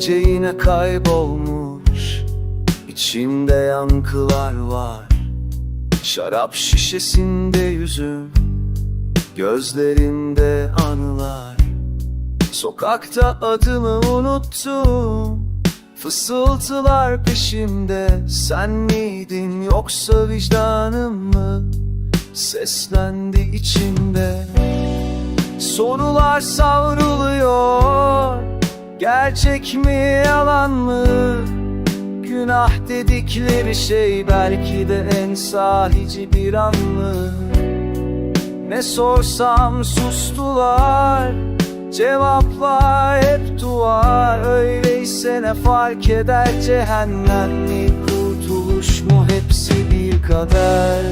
gece yine kaybolmuş. İçimde yankılar var. Şarap şişesinde yüzüm Gözlerimde anılar. Sokakta adımı unuttum. Fısıltılar peşimde. Sen miydin yoksa vicdanım mı? Seslendi içimde. Sorular savruluyor Gerçek mi yalan mı? Günah dedikleri şey belki de en sahici bir an mı? Ne sorsam sustular Cevaplar hep duvar. Öyleyse ne fark eder cehennem mi? Kurtuluş mu hepsi bir kader?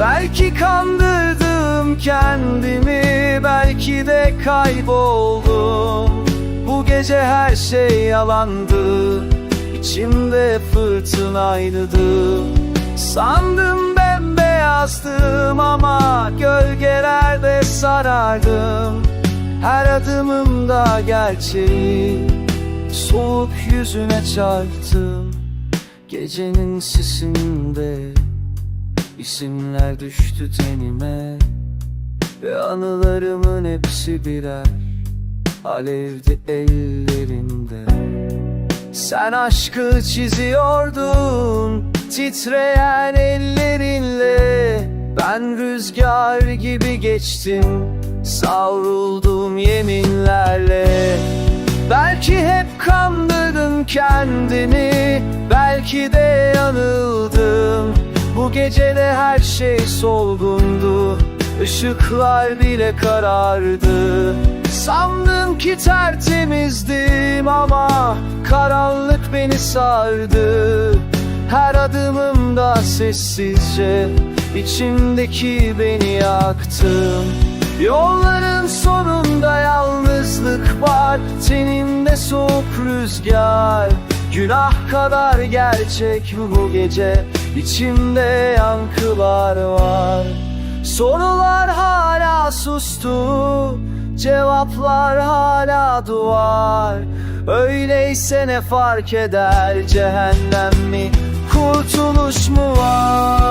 Belki kandırdım kendimi Belki de kayboldum Bu gece her şey yalandı. İçimde fırtınaydı. Sandım bembeyazdım ama Gölgelerde sarardım. Her adımımda gerçeği Soğuk yüzüne çarptım. Gecenin sisinde İsimler düştü tenime Ve anılarımın hepsi birer Alevdi ellerinde. Sen aşkı çiziyordun Titreyen ellerinle. Ben rüzgar gibi geçtim Savruldum yeminlerle. Belki hep kandırdın kendini Belki de yanıldım. Bu gecede her şey solgundu Işıklar bile karardı Sandın ki tertemizdim ama Karanlık beni sardı. Her adımımda sessizce içimdeki beni yaktım Yolların sonunda yalnızlık var Teninde soğuk rüzgar. Günah kadar gerçek bu gece İçimde yankılar var. Sorular hala sustu Cevaplar hala duvar. Öyleyse ne fark eder? Cehennem mi? Kurtuluş mu var